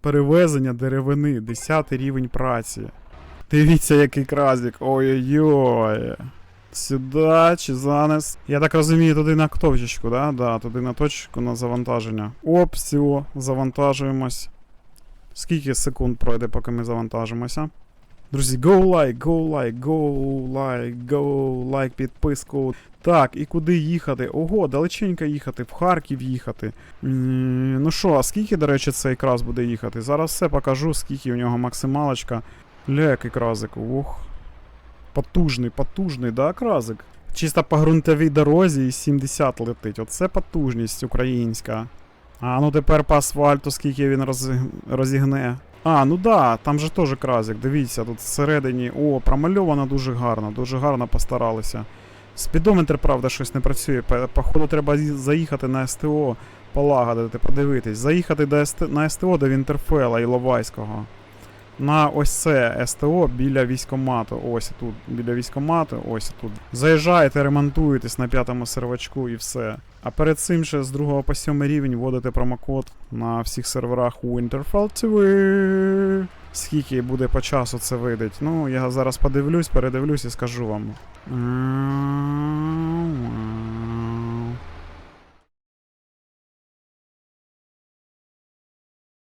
Перевезення деревини, 10 рівень праці. Дивіться, який кразик. Ой-ой-ой. Сюди чи занес. Я так розумію, туди на ктовчечку, да? Да, туди на точку на завантаження. Оп, все, завантажуємось. Скільки секунд пройде, поки ми завантажимося? Друзі, go like, go like, go like, go like, підписку. Так, і куди їхати? Ого, далеченько їхати, в Харків їхати. Ну що, а скільки, до речі, цей крас буде їхати? Зараз все покажу, скільки у нього максималочка. Ля, який кразик, ох. Потужний, потужний, да, кразик? Чисто по ґрунтовій дорозі і 70 летить. Оце потужність українська. А ну тепер по асфальту, скільки він роз... розігне. А, ну да, там же теж кразик. Дивіться, тут всередині. О, промальовано дуже гарно, дуже гарно постаралися. Спідометр, правда, щось не працює. По- Походу, треба заїхати на СТО, полагодити, подивитись. Заїхати до СТ... на СТО до Вінтерфела Іловайського. На ось це СТО біля військомату. Ось тут, біля військомату, ось тут. Заїжджаєте, ремонтуєтесь на п'ятому сервачку і все. А перед цим ще з 2 по 7 рівень вводите промокод на всіх серверах Winterfell TV. Скільки буде по часу це видить? Ну, я зараз подивлюсь, передивлюсь і скажу вам.